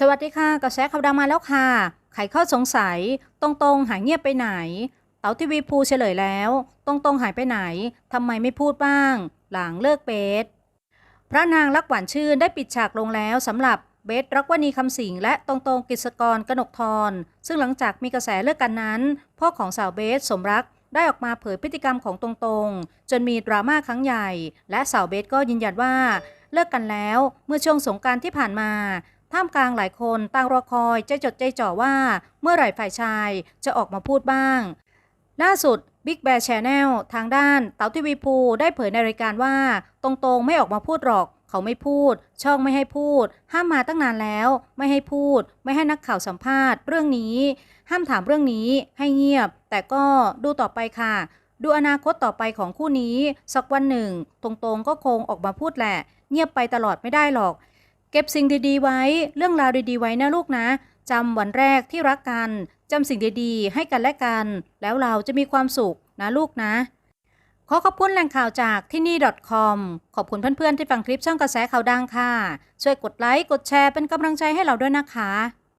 สวัสดีค่ะกระแสข่าวดังมาแล้วค่ะ ไขข้อสงสัย ตรงๆ หายเงียบไปไหน เต๋าทีวีภูเฉลยแล้ว ตรงๆ หายไปไหนทำไมไม่พูดบ้าง หลังเลิกเบส พระนางรักหวานชื่นได้ปิดฉากลงแล้วสำหรับเบสรักวณีคำสิงและตรงตรงๆกิจกรกนกทร ซึ่งหลังจากมีกระแสเลิกกันนั้น พ่อของสาวเบสสมรักได้ออกมาเผยพฤติกรรมของตรงตรงๆจนมีดราม่าครั้งใหญ่ และสาวเบสก็ยืนยันว่าเลิกกันแล้วเมื่อช่วงสงการที่ผ่านมา ท่ามกลางหลายคนต่างรอคอยใจจดใจจ่อว่าเมื่อไหร่ฝ่ายชายจะออกมาพูดบ้าง ล่าสุด Big Bear Channel ทางด้านเต๋าทีวีภูได้เผยในรายการว่า ตรงๆไม่ออกมาพูดหรอก เขาไม่พูด ช่องไม่ให้พูด ห้ามมาตั้งนานแล้ว ไม่ให้พูด ไม่ให้นักข่าวสัมภาษณ์ เรื่องนี้ ห้ามถามเรื่องนี้ ให้เงียบ แต่ก็ดูต่อไปค่ะ ดูอนาคตต่อไปของคู่นี้ สักวันหนึ่ง ตรงๆก็คงออกมาพูดแหละ เงียบไปตลอดไม่ได้หรอก เก็บสิ่งดีๆไว้ เรื่องราวดีๆไว้นะลูกนะจำวันแรกที่รักกันจำสิ่งดีๆ ให้กันและกัน แล้วเราจะมีความสุขนะลูกนะ ขอขอบคุณแหล่งข่าวจากที่นี่ .com ขอบคุณเพื่อนๆที่ฟังคลิปช่องกระแสข่าวดังค่ะ ช่วยกดไลค์ กดแชร์เป็นกำลังใจให้เราด้วยนะคะ